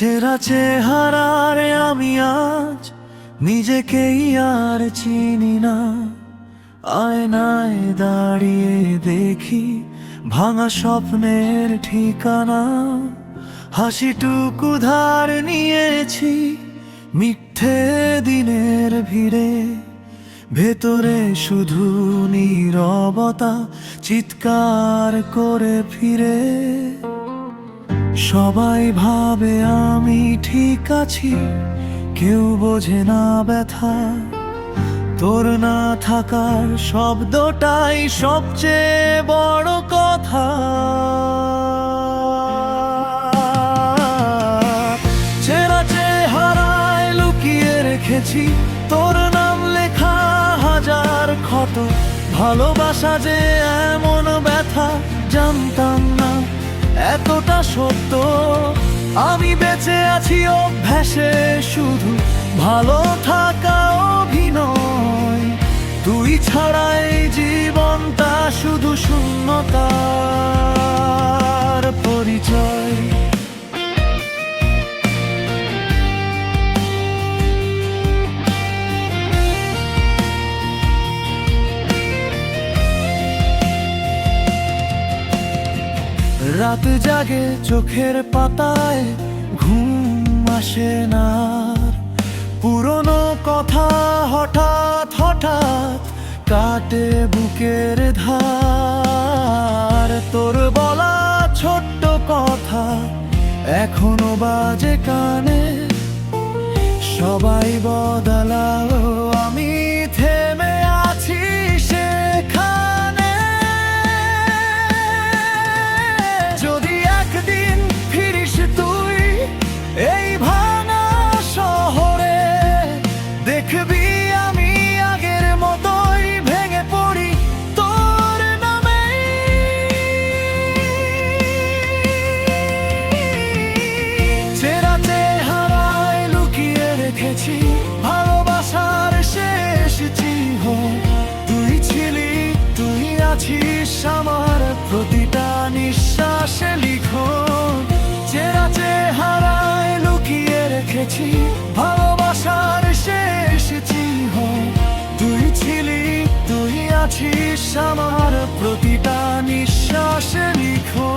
ছেঁড়া চেহারারে আমি আজ? নিজেকেই আর চিনি না। আয়নায় দাঁড়িয়ে দেখি ভাঙা স্বপ্নের ঠিকানা। হাসিটুকু ধার নিয়েছি মিথ্যে দিনের ভিড়ে। ভেতরে শুধু নীরবতা, চিৎকার করে ফিরে। সবাই ভাবে আমি ঠিক আছি, কেউ বোঝে না ব্যথা। তোর না থাকার শব্দটাই সবচেয়ে বড় কথা। চেনা চেহারায় লুকিয়ে রেখেছি, তোর নাম লেখা হাজার ক্ষত। ভালোবাসা যে এমন সত্য। আমি বেঁচে আছি অভ্যাসে শুধু ভালো থাকা অভিনয়। তুই ছাড়া রাত জাগে চোখের পাতায়, ঘুম আসে না। পুরনো কথা হঠাৎ হঠাৎ কাটে বুকের ধার তোর বলা ছোট্ট কথা এখনও বাজে কানে, সবাই বদলাও লুকিয়ে ভালোবাসার শেষ চিহ্ন। তুই ছিলি তুই আছিস আমার প্রতিটা নিঃশ্বাসে লিখো